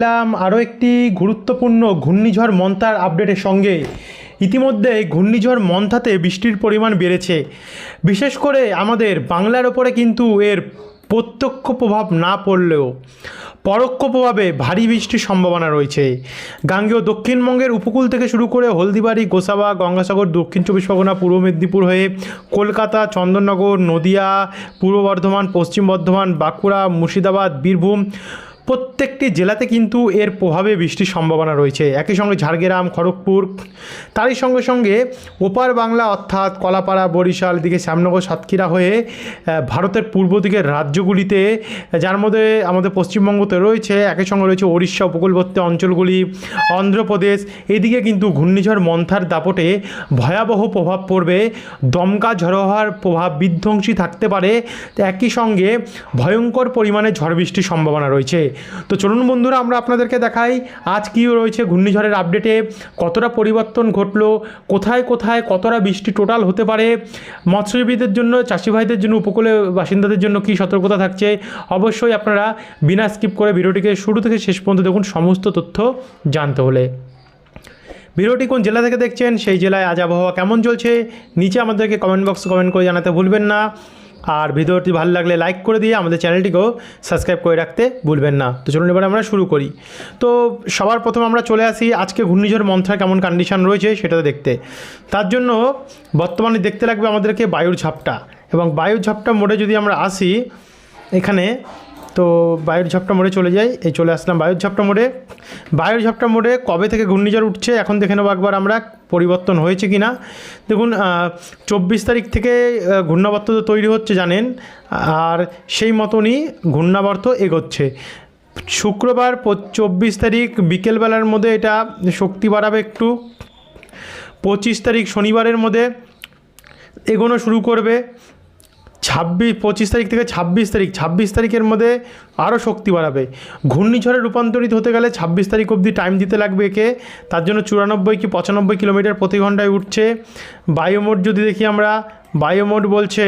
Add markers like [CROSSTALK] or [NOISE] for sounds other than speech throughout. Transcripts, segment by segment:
এলাম আরও একটি গুরুত্বপূর্ণ ঘূর্ণিঝড় মন্থার আপডেটের সঙ্গে। ইতিমধ্যে ঘূর্ণিঝড় মন্থাতে বৃষ্টির পরিমাণ বেড়েছে। বিশেষ করে আমাদের বাংলার ওপরে কিন্তু এর প্রত্যক্ষ প্রভাব না পড়লেও পরোক্ষ প্রভাবে ভারী বৃষ্টির সম্ভাবনা রয়েছে। গাঙ্গেয় দক্ষিণবঙ্গের উপকূল থেকে শুরু করে হলদিবাড়ি, গোসাবা, গঙ্গাসাগর, দক্ষিণ চব্বিশ পরগনা, পূর্ব মেদিনীপুর হয়ে কলকাতা, চন্দননগর, নদিয়া, পূর্ব বর্ধমান, পশ্চিম বর্ধমান, বাঁকুড়া, মুর্শিদাবাদ, বীরভূম প্রত্যেকটি জেলাতে কিন্তু এর প্রভাবে বৃষ্টির সম্ভাবনা রয়েছে। একই সঙ্গে ঝাড়গ্রাম, খড়গপুর, তারই সঙ্গে সঙ্গে ওপার বাংলা অর্থাৎ কলাপাড়া, বরিশাল দিকে শ্যামনগর, সাতক্ষীরা হয়ে ভারতের পূর্ব দিকের রাজ্যগুলিতে, যার মধ্যে আমাদের পশ্চিমবঙ্গতে রয়েছে, একই সঙ্গে রয়েছে উড়িষ্যা উপকূলবর্তী অঞ্চলগুলি, অন্ধ্রপ্রদেশ, এদিকে কিন্তু ঘূর্ণিঝড় মন্থার দাপটে ভয়াবহ প্রভাব পড়বে। দমকা ঝড়ো হওয়ার প্রভাব বিধ্বংসী থাকতে পারে। একই সঙ্গে ভয়ঙ্কর পরিমাণে ঝড় বৃষ্টির সম্ভাবনা রয়েছে। তো চলুন বন্ধুরা, আমরা আপনাদেরকে দেখাই আজ কী রয়েছে ঘূর্ণিঝড়ের আপডেটে কতটা পরিবর্তন ঘটলো, কোথায় কোথায় কতটা বৃষ্টি টোটাল হতে পারে, মৎস্যজীবীদের জন্য চাষি ভাইদের জন্য, উপকূলে বাসিন্দাদের জন্য কী সতর্কতা থাকছে, অবশ্যই আপনারা বিনা স্কিপ করে ভিডিওটিকে শুরু থেকে শেষ পর্যন্ত দেখুন, সমস্ত তথ্য জানতে হলে। ভিডিওটি কোন জেলা থেকে দেখছেন, সেই জেলায় আজ আবহাওয়া কেমন চলছে, নিচে আমাদেরকে কমেন্ট বক্সে কমেন্ট করে জানাতে ভুলবেন না। আর ভিডিওটি ভালো লাগলে লাইক করে দিয়ে আমাদের চ্যানেলটিকেও সাবস্ক্রাইব করে রাখতে ভুলবেন না। তো চলুন এবার আমরা শুরু করি। তো সবার প্রথম আমরা চলে আসি আজকে ঘূর্ণিঝড় মন্থা কেমন কন্ডিশন রয়েছে সেটা দেখতে। তার জন্য বর্তমানে দেখতে লাগবে আমাদেরকে বায়ুর ঝাপটা। এবং বায়ুর ঝাপটা মোড়ে যদি আমরা আসি, এখানে তো বায়ুর ঝাপটা মোড়ে চলে যাই। এই চলে আসলাম বায়ুর ঝাপটা মোড়ে। বায়ুর ঝাপটা মোড়ে কবে থেকে ঘূর্ণিঝড় উঠছে এখন দেখে নেব একবার আমরা, পরিবর্তন হয়েছে কি না দেখুন চব্বিশ তারিখ থেকে ঘূর্ণাবর্ত তো তৈরি হচ্ছে জানেন, আর সেই মতনই ঘূর্ণাবর্ত এগোচ্ছে। শুক্রবার চব্বিশ তারিখ বিকেলবেলার মধ্যে এটা শক্তি বাড়াবে একটু। পঁচিশ তারিখ শনিবারের মধ্যে এগোনো শুরু করবে। ছাব্বিশ, পঁচিশ তারিখ থেকে ছাব্বিশ তারিখ, ছাব্বিশ তারিখের মধ্যে আরও শক্তি বাড়াবে। ঘূর্ণিঝড়ে রূপান্তরিত হতে গেলে ছাব্বিশ তারিখ অবধি টাইম দিতে লাগবে একে। তার জন্য চুরানব্বই কি পঁচানব্বই কিলোমিটার প্রতি ঘন্টায় উঠছে। বায়োমোড যদি দেখি আমরা বায়োমোড বলছে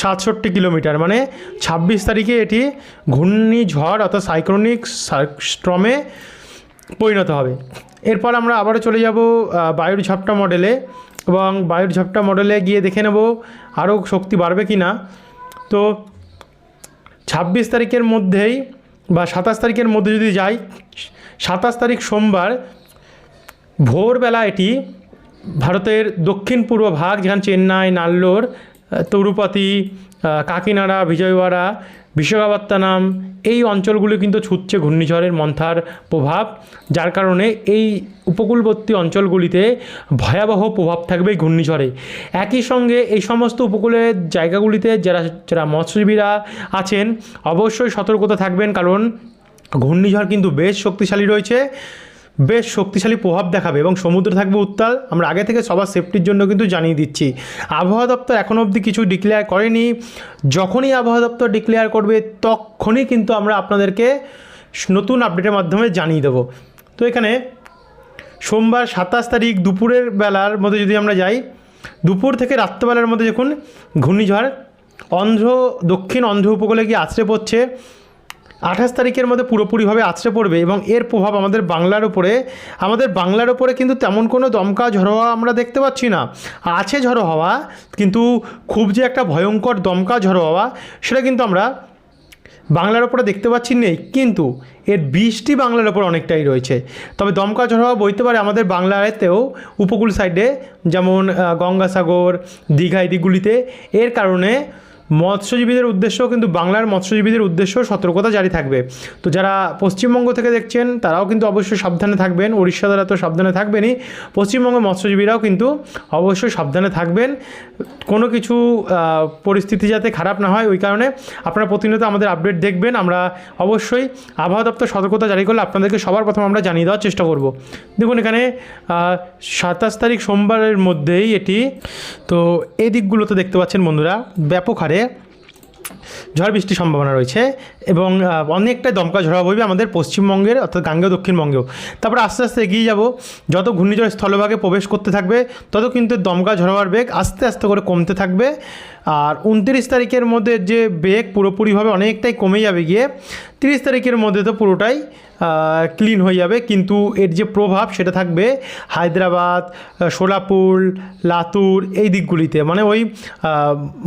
সাতষট্টি কিলোমিটার। মানে ছাব্বিশ তারিখে এটি ঘূর্ণিঝড় অর্থাৎ সাইক্রোনিক স্ট্রমে পরিণত হবে। এরপর আমরা আবারও চলে যাব বায়ুর ঝাপটা মডেলে এবং বায়ুর ঝাপটা মডেলে গিয়ে দেখে নেব আরও শক্তি বাড়বে কি না তো ছাব্বিশ তারিখের মধ্যেই বা সাতাশ তারিখের মধ্যে যদি যাই, সাতাশ তারিখ সোমবার ভোরবেলা এটি ভারতের দক্ষিণ পূর্ব ভাগ, যেখানে চেন্নাই, নাল্লোর তরুপতি কাকিনাড়া, বিজয়ওয়াড়া বিশাখাপত্তনম, এই অঞ্চলগুলি কিন্তু ছুটছে ঘূর্ণিঝড়ের মন্থার প্রভাব, যার কারণে এই উপকূলবর্তী অঞ্চলগুলিতে ভয়াবহ প্রভাব থাকবে ঘূর্ণিঝড়ে। একই সঙ্গে এই সমস্ত উপকূলের জায়গাগুলিতে যারা যারা মৎস্যজীবীরা আছেন, অবশ্যই সতর্কতা থাকবেন কারণ ঘূর্ণিঝড় কিন্তু বেশ শক্তিশালী রয়েছে। বেশ শক্তিশালী প্রভাব দেখাবে এবং সমুদ্র থাকবে উত্তাল। আমরা আগে থেকে সবার সেফটির জন্য কিন্তু জানিয়ে দিচ্ছি। আবহাওয়া দপ্তর এখনও অবধি কিছু ডিক্লেয়ার করেনি। যখনই আবহাওয়া দপ্তর ডিক্লেয়ার করবে, তখনই কিন্তু আমরা আপনাদেরকে নতুন আপডেটের মাধ্যমে জানিয়ে দেবো। তো এখানে সোমবার সাতাশ তারিখ দুপুরের বেলার মধ্যে যদি আমরা যাই, দুপুর থেকে রাত্রেবেলার মধ্যে যখন ঘূর্ণিঝড় অন্ধ্র, দক্ষিণ অন্ধ্র উপকূলে গিয়ে আশ্রে পড়ছে। আঠাশ তারিখের মধ্যে পুরোপুরিভাবে আছড়ে পড়বে এবং এর প্রভাব আমাদের বাংলার ওপরে আমাদের বাংলার ওপরে কিন্তু তেমন কোনো দমকা ঝড়ো হাওয়া আমরা দেখতে পাচ্ছি না। আছে ঝড়ো হাওয়া, কিন্তু খুব যে একটা ভয়ঙ্কর দমকা ঝড়ো হাওয়া, সেটা কিন্তু আমরা বাংলার ওপরে দেখতে পাচ্ছি নেই। কিন্তু এর বৃষ্টি বাংলার ওপর অনেকটাই রয়েছে। তবে দমকা ঝড় হওয়া বইতে পারে আমাদের বাংলাতেও উপকূল সাইডে যেমন গঙ্গাসাগর, দীঘা এই এর কারণে মৎস্যজীবীদের উদ্দেশ্যও কিন্তু বাংলার মৎস্যজীবীদের উদ্দেশ্য সতর্কতা জারি থাকবে। তো যারা পশ্চিমবঙ্গ থেকে দেখছেন, তারাও কিন্তু অবশ্যই সাবধানে থাকবেন। উড়িষ্যা দ্বারা তো সাবধানে থাকবেনই। পশ্চিমবঙ্গের মৎস্যজীবীরাও কিন্তু অবশ্যই সাবধানে থাকবেন। কোনো কিছু পরিস্থিতি যাতে খারাপ না হয়, ওই কারণে আপনারা প্রতিনিয়ত আমাদের আপডেট দেখবেন। আমরা অবশ্যই আবহাওয়া দপ্তর সতর্কতা জারি করলে আপনাদেরকে সবার প্রথম আমরা জানিয়ে দেওয়ার চেষ্টা করব। দেখুন, এখানে সাতাশ তারিখ সোমবারের মধ্যেই এটি, তো এই দিকগুলোতে দেখতে পাচ্ছেন বন্ধুরা, ব্যাপক হারে ঝড় বৃষ্টির সম্ভাবনা রয়েছে। এবং অনেকটাই দমকা ঝড়া বইবে আমাদের পশ্চিমবঙ্গের, অর্থাৎ গাঙ্গেয় দক্ষিণবঙ্গেও। তারপর আস্তে আস্তে এগিয়ে যাব। যত ঘূর্ণিঝড় স্থলভাগে প্রবেশ করতে থাকবে, তত কিন্তু দমকা ঝড়াবার বেগ আস্তে আস্তে করে কমতে থাকবে। আর উনত্রিশ তারিখের মধ্যে যে বেগ পুরোপুরিভাবে অনেকটাই কমে যাবে গিয়ে, তিরিশ তারিখের মধ্যে তো পুরোটাই ক্লিন হয়ে যাবে। কিন্তু এর যে প্রভাব সেটা থাকবে হায়দ্রাবাদ সোলাপুর, লাতুর এই দিকগুলিতে। মানে ওই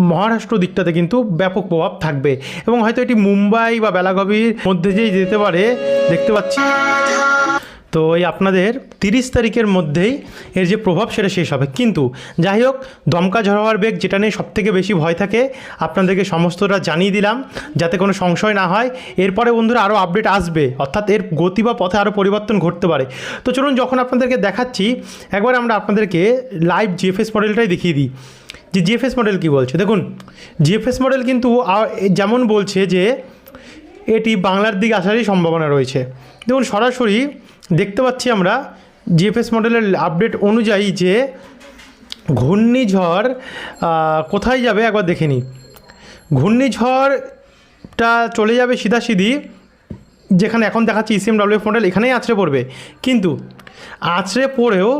মহারাষ্ট্র দিকটাতে কিন্তু ব্যাপক প্রভাব থাকবে। এবং হয়তো এটি মুম্বাই বা বেলাগবির মধ্যে যেই যেতে পারে, দেখতে পাচ্ছি। তো এই আপনাদের তিরিশ তারিখের মধ্যেই এর যে প্রভাব সেটা শেষ হবে। কিন্তু যাই হোক, দমকা ঝড় হওয়ার বেগ যেটা নিয়ে সবথেকে বেশি ভয় থাকে, আপনাদেরকে সমস্তটা জানিয়ে দিলাম যাতে কোনো সংশয় না হয়। এরপরে বন্ধুরা আরও আপডেট আসবে, অর্থাৎ এর গতি বা পথে আরও পরিবর্তন ঘটতে পারে। তো চলুন যখন আপনাদেরকে দেখাচ্ছি, একবার আমরা আপনাদেরকে লাইভ জিএফএস মডেলটাই দেখিয়ে দিই। যে জিএফএস মডেল কী বলছে? দেখুন জিএফএস মডেল কিন্তু যেমন বলছে যে এটি বাংলার দিকে আসারই সম্ভাবনা রয়েছে। দেখুন, সরাসরি দেখতে পাচ্ছি আমরা জিএফএস মডেলের আপডেট অনুযায়ী যে ঘূর্ণিঝড় কোথায় যাবে একবার দেখে নিই। ঘূর্ণিঝড়টা চলে যাবে সিধাসিধি, যেখানে এখন দেখাচ্ছি ইসিএম ডাব্লিউ মডেল এখানেই আছড়ে পড়বে। কিন্তু আছড়ে পড়েও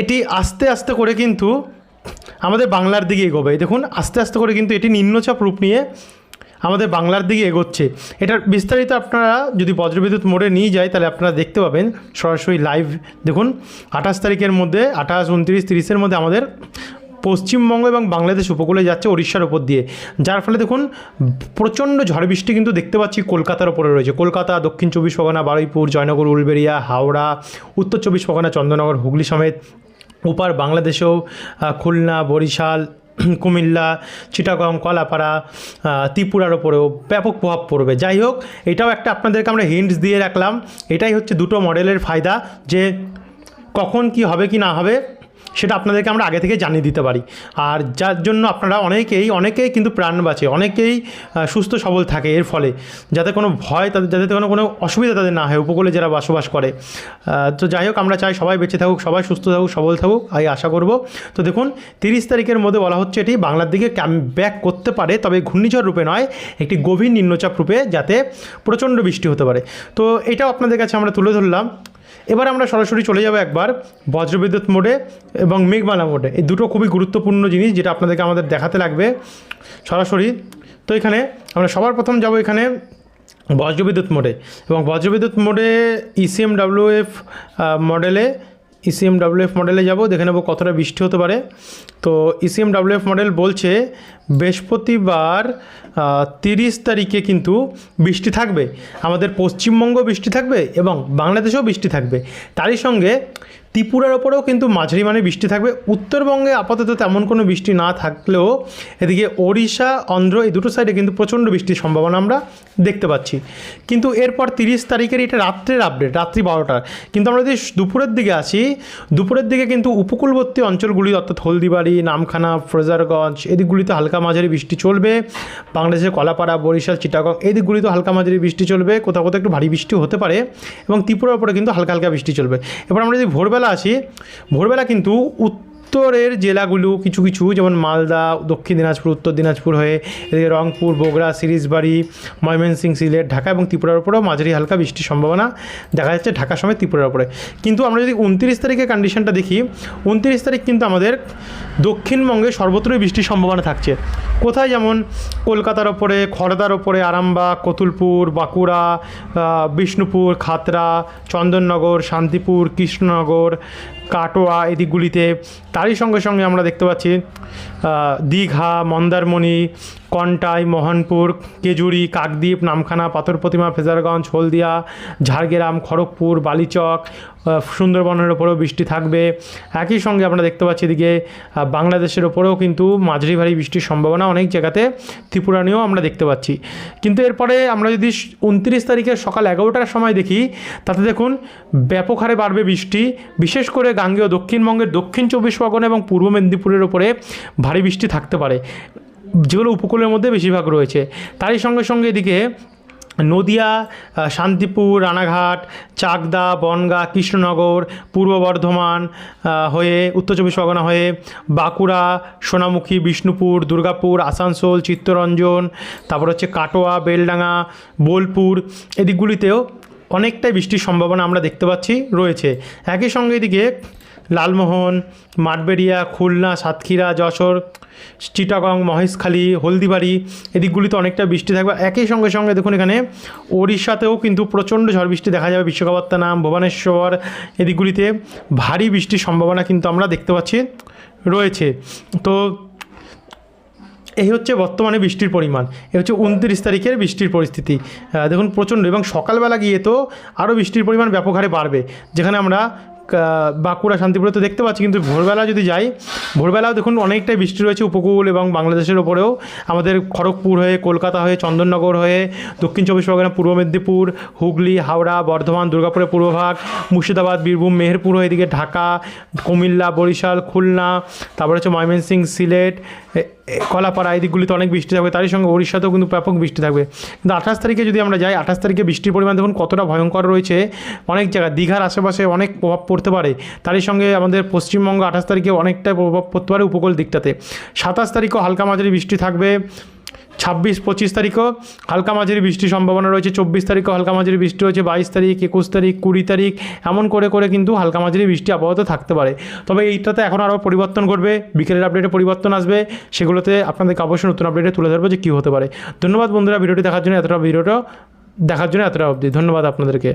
এটি আস্তে আস্তে করে কিন্তু আমাদের বাংলার দিকে এগোবে। দেখুন, আস্তে আস্তে করে কিন্তু এটি নিম্নচাপ রূপ নিয়ে আমাদের বাংলার দিকে এগোচ্ছে। এটার বিস্তারিত আপনারা যদি বজ্রবিদ্যুৎ মোড়ে নিয়ে যায়, তাহলে আপনারা দেখতে পাবেন সরাসরি লাইভ দেখুন, আঠাশ তারিখের মধ্যে, আঠাশ, উনত্রিশ, তিরিশের মধ্যে আমাদের পশ্চিমবঙ্গ এবং বাংলাদেশ উপকূলে যাচ্ছে উড়িষ্যার ওপর দিয়ে। যার ফলে দেখুন, প্রচণ্ড ঝড় বৃষ্টি কিন্তু দেখতে পাচ্ছি কলকাতার ওপরে রয়েছে। কলকাতা, দক্ষিণ চব্বিশ পরগনা, বারুইপুর, জয়নগর, উলবেড়িয়া, হাওড়া, উত্তর চব্বিশ পরগনা, চন্দ্রনগর, হুগলি সমেত, ওপার বাংলাদেশেও খুলনা, বরিশাল [CLEARS THROAT] কুমিল্লা, চিটাগং, কলাপাড়া ত্রিপুরার ওপরেও ব্যাপক প্রভাব পড়বে। যাই হোক, এটাও একটা আপনাদেরকে আমরা হিন্টস দিয়ে রাখলাম। এটাই হচ্ছে দুটো মডেলের ফায়দা যে কখন কি হবে কি না হবে। সেটা আপনাদেরকে আমরা আগে থেকে জানিয়ে দিতে পারি। আর যার জন্য আপনারা অনেকেই অনেকেই কিন্তু প্রাণ বাঁচে, অনেকেই সুস্থ সবল থাকে এর ফলে। যাতে কোনো ভয় তাদের, যাতে কোনো কোনো অসুবিধা তাদের না হয়, উপকূলে যারা বসবাস করে। তো যাই হোক, আমরা চাই সবাই বেঁচে থাকুক, সবাই সুস্থ থাকুক, সবল থাকুক, এই আশা করব। তো দেখুন, তিরিশ তারিখের মধ্যে বলা হচ্ছে এটি বাংলার দিকে ক্যাম ব্যাক করতে পারে, তবে ঘূর্ণিঝড় রূপে নয়, একটি গভীর নিম্নচাপ রূপে যাতে প্রচণ্ড বৃষ্টি হতে পারে। তো এটাও আপনাদের কাছে আমরা তুলে ধরলাম। এবার আমরা সরাসরি চলে যাব একবার বজ্রবিদ্যুৎ মোডে এবং মেঘমালা মোডে। এই দুটো খুবই গুরুত্বপূর্ণ জিনিস যেটা আপনাদেরকে আমাদের দেখাতে লাগবে সরাসরি। তো এখানে আমরা সবার প্রথম যাব এখানে বজ্রবিদ্যুৎ মোডে এবং বজ্রবিদ্যুৎ মোডে E ইসিএম ডাব্লিউএফ মডেলে E ইসিএম ডাব্লিউএফ মডেলে যাব। দেখে নেব কতটা বৃষ্টি হতে পারে। তো E ইসিএম ডাব্লিউএফ মডেল বলছে বৃহস্পতিবার তিরিশ তারিখে কিন্তু বৃষ্টি থাকবে। আমাদের পশ্চিমবঙ্গ বৃষ্টি থাকবে এবং বাংলাদেশেও বৃষ্টি থাকবে। তারই সঙ্গে ত্রিপুরার ওপরেও কিন্তু মাঝারি মানে বৃষ্টি থাকবে। উত্তরবঙ্গে আপাতত তেমন কোনো বৃষ্টি না থাকলেও এদিকে ওড়িশা, অন্ধ্র এই দুটো সাইডে কিন্তু প্রচণ্ড বৃষ্টির সম্ভাবনা আমরা দেখতে পাচ্ছি। কিন্তু এরপর তিরিশ তারিখের এটা রাত্রের আপডেট রাত্রি বারোটার কিন্তু আমরা যদি দুপুরের দিকে আসি, দুপুরের দিকে কিন্তু উপকূলবর্তী অঞ্চলগুলি অর্থাৎ হলদিবাড়ি, নামখানা, ফ্রেজারগঞ্জ এদিকগুলিতে হালকা মাঝারি বৃষ্টি চলবে। বাংলাদেশের কলাপাড়া, বরিশাল, চিটাগং এই দিকগুলিতে হালকা মাঝারি বৃষ্টি চলবে। কোথাও কোথাও একটু ভারী বৃষ্টি হতে পারে এবং ত্রিপুরার উপরে কিন্তু হালকা হালকা বৃষ্টি চলবে। এবার আমরা যদি ভোরবেলা আসি, ভোরবেলা কিন্তু উত্তরের জেলাগুলো কিছু কিছু, যেমন মালদা, দক্ষিণ দিনাজপুর, উত্তর দিনাজপুর হয়ে, এদিকে রংপুর, বগুড়া, সিরিজবাড়ি, ময়মনসিং, সিলেট, ঢাকা এবং ত্রিপুরার উপরেও মাঝারি হালকা বৃষ্টির সম্ভাবনা দেখা যাচ্ছে ঢাকা সময় ত্রিপুরার উপরে। কিন্তু আমরা যদি উনত্রিশ তারিখের কন্ডিশনটা দেখি, উনত্রিশ তারিখ কিন্তু আমাদের দক্ষিণবঙ্গে সর্বত্রই বৃষ্টির সম্ভাবনা থাকছে। কোথায় যেমন কলকাতার ওপরে, খড়দার ওপরে, আরামবাগ, কতুলপুর, বাঁকুড়া বিষ্ণুপুর খাতড়া চন্দননগর, শান্তিপুর, কৃষ্ণনগর কাটোয়া এই দিকগুলিতে তারই সঙ্গে সঙ্গে আমরা দেখতে পাচ্ছি দীঘা মন্দারমণি কন্টাই, মোহনপুর, কেজুরি, কাকদ্বীপ, নামখানা পাথর প্রতিমা ফেজারগঞ্জ, হলদিয়া, ঝাড়গ্রাম, খড়গপুর, বালিচক সুন্দরবনের ওপরেও বৃষ্টি থাকবে। একই সঙ্গে আমরা দেখতে পাচ্ছি এদিকে বাংলাদেশের ওপরেও কিন্তু মাঝারি ভারী বৃষ্টির সম্ভাবনা অনেক জায়গাতে ত্রিপুরা নিয়েও আমরা দেখতে পাচ্ছি। কিন্তু এরপরে আমরা যদি উনত্রিশ তারিখের সকাল এগারোটার সময় দেখি, তাতে দেখুন ব্যাপক হারে বাড়বে বৃষ্টি, বিশেষ করে গাঙ্গেয় দক্ষিণবঙ্গের দক্ষিণ চব্বিশ পরগনা এবং পূর্ব মেদিনীপুরের ওপরে ভারী বৃষ্টি থাকতে পারে। যেগুলো উপকূলের মধ্যে বেশিরভাগ রয়েছে। তারই সঙ্গে সঙ্গে এদিকে নদিয়া শান্তিপুর, রানাঘাট, চাকদা, বনগাঁ, কৃষ্ণনগর, পূর্ব বর্ধমান হয়ে উত্তর চব্বিশ পরগনা হয়ে বাঁকুড়া, সোনামুখী, বিষ্ণুপুর, দুর্গাপুর, আসানসোল, চিত্তরঞ্জন, তারপর হচ্ছে কাটোয়া, বেলডাঙ্গা, বোলপুর এদিকগুলিতেও অনেকটাই বৃষ্টির সম্ভাবনা আমরা দেখতে পাচ্ছি, রয়েছে। একই সঙ্গে এদিকে লালমোহন, মাঠবেড়িয়া, খুলনা, সাতক্ষীরা, যশোর, চিটাগং, মহেশখালী, হলদিবাড়ি এদিকগুলিতে অনেকটা বৃষ্টি থাকবে। একই সঙ্গে সঙ্গে দেখুন এখানে ওড়িশাতেও কিন্তু প্রচণ্ড ঝড় বৃষ্টি দেখা যাবে। বিশ্বকাপত্তানাম ভুবনেশ্বর এদিকগুলিতে ভারী বৃষ্টির সম্ভাবনা কিন্তু আমরা দেখতে পাচ্ছি, রয়েছে। তো এই হচ্ছে বর্তমানে বৃষ্টির পরিমাণ, এ হচ্ছে উনত্রিশ তারিখের বৃষ্টির পরিস্থিতি। দেখুন প্রচণ্ড, এবং সকালবেলা গিয়ে তো আরও বৃষ্টির পরিমাণ ব্যাপক হারে বাড়বে, যেখানে আমরা বাঁকুড়া, শান্তিপুরে তো দেখতে পাচ্ছি, কিন্তু ভোরবেলা যদি যাই, ভোরবেলাও দেখুন অনেকটাই বৃষ্টি রয়েছে উপকূল এবং বাংলাদেশের ওপরেও। আমাদের খড়গপুর হয়ে, কলকাতা হয়ে, চন্দননগর হয়ে, দক্ষিণ চব্বিশ পরগনা, পূর্ব মেদিনীপুর, হুগলি, হাওড়া, বর্ধমান, দুর্গাপুরের পূর্বভাগ মুর্শিদাবাদ, বীরভূম, মেহেরপুর হয়ে, এদিকে ঢাকা, কুমিল্লা, বরিশাল, খুলনা, তারপরে হচ্ছে ময়মনসিংহ, সিলেট কলাপাড়া, এই দিকগুলিতে অনেক বৃষ্টি থাকবে। তারই সঙ্গে উড়িষ্যাতেও কিন্তু ব্যাপক বৃষ্টি থাকবে। কিন্তু আঠাশ তারিখে যদি আমরা যাই, আঠাশ তারিখে বৃষ্টির পরিমাণ দেখুন কতটা ভয়ঙ্কর রয়েছে। অনেক জায়গায়, দীঘার আশেপাশে অনেক প্রভাব পড়তে পারে। তারই সঙ্গে আমাদের পশ্চিমবঙ্গ আঠাশ তারিখে অনেকটাই প্রভাব পড়তে পারে উপকূল দিকটাতে। সাতাশ তারিখও হালকা মাঝারি বৃষ্টি থাকবে। ছাব্বিশ, পঁচিশ তারিখও হালকা মাঝারি বৃষ্টির সম্ভাবনা রয়েছে। চব্বিশ তারিখও হালকা মাঝারি বৃষ্টি রয়েছে। বাইশ তারিখ, একুশ তারিখ, কুড়ি তারিখ এমন করে করে কিন্তু হালকা মাঝারি বৃষ্টি আপাতত থাকতে পারে। তবে এইটাতে এখন আরও পরিবর্তন করবে বিকেলের আপডেটে পরিবর্তন আসবে। সেগুলোতে আপনাদেরকে অবশ্যই নতুন আপডেটে তুলে ধরবো যে কী হতে পারে। ধন্যবাদ বন্ধুরা, ভিডিওটি দেখার জন্য এতটা, ভিডিওটা দেখার জন্য এতটা অবধি। ধন্যবাদ আপনাদেরকে।